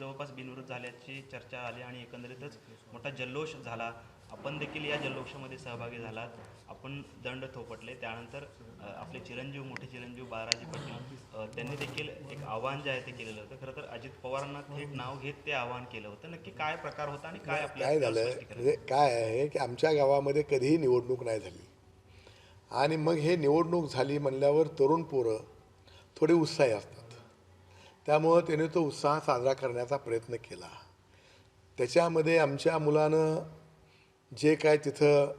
जवळपास बिनविरोध झाल्याची चर्चा आली आणि एकंदरीतच मोठा जल्लोष झाला. आपण देखील या जल्लोषामध्ये सहभागी झालात. आपण दंड थोपटले. त्यानंतर आपले चिरंजीव मोठे चिरंजीव बाळाजी पाटील त्यांनी देखील एक आव्हान जे आहे ते केलेलं होतं. खरं तर अजित पवारांना थेट नाव घेत ते आव्हान केलं होतं. नक्की काय प्रकार होता आणि काय काय झालं? म्हणजे काय आहे की आमच्या गावामध्ये कधीही निवडणूक नाही झाली. आणि मग हे निवडणूक झाली म्हणल्यावर तरुण पोरं थोडे उत्साही असतात. त्यामुळं त्याने तो उत्साह साजरा करण्याचा प्रयत्न केला. त्याच्यामध्ये आमच्या मुलानं जे काय तिथं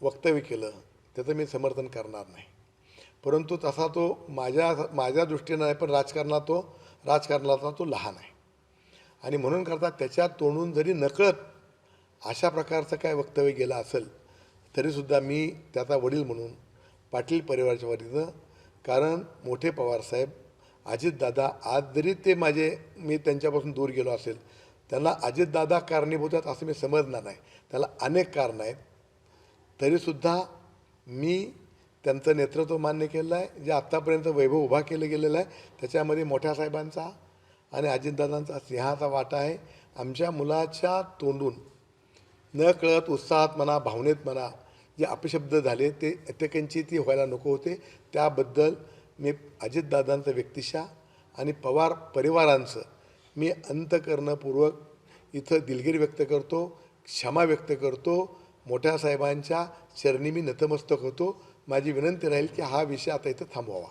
वक्तव्य केलं त्याचं मी समर्थन करणार नाही. परंतु तसा तो माझ्या माझ्या दृष्टीनं नाही पण राजकारणात तो राजकारणाचा तो लहान आहे. आणि म्हणून करता त्याच्या तोंडून जरी नकळत अशा प्रकारचं काय वक्तव्य गेलं असेल तरीसुद्धा मी त्याचा वडील म्हणून पाटील परिवाराच्या वतीनं कारण मोठे पवारसाहेब अजितदादा आज जरी ते माझे मी त्यांच्यापासून दूर गेलो असेल. त्यांना अजितदादा कारणीभूत आहेत असं मी समजणार नाही. त्याला अनेक कारणं आहेत. तरीसुद्धा मी त्यांचं नेतृत्व मान्य केलेलं आहे. जे आत्तापर्यंत वैभव उभा केलं गेलेलं आहे त्याच्यामध्ये मोठ्या साहेबांचा आणि अजितदादांचा सिंहाचा वाटा आहे. आमच्या मुलाच्या तोंडून न कळत उत्साहात म्हणा भावनेत म्हणा जे अपशब्द झाले ते प्रत्येकांची ती व्हायला नको होते. त्याबद्दल मी अजितदादांचं व्यक्तिशा आणि पवार परिवारांचं मी अंतकरणपूर्वक इथं दिलगिरी व्यक्त करतो क्षमा व्यक्त करतो मोठ्या साहेबांच्या चरणी मी नतमस्तक होतो. माझी विनंती राहील की हा विषय आता इथं थांबवावा.